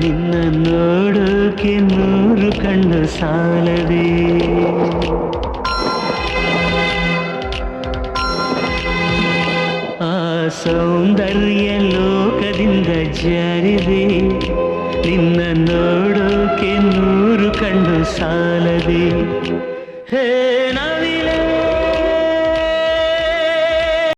നിന്ന് നേടൊക്കെ നൂറു കണ്ട് സാലതേ ആ സൗന്ദര്യ ലോകതിന്റെ ജരിതേ നിന്ന് നേടൊക്കെ നൂറു കണ്ട് സാലതേ ഹേ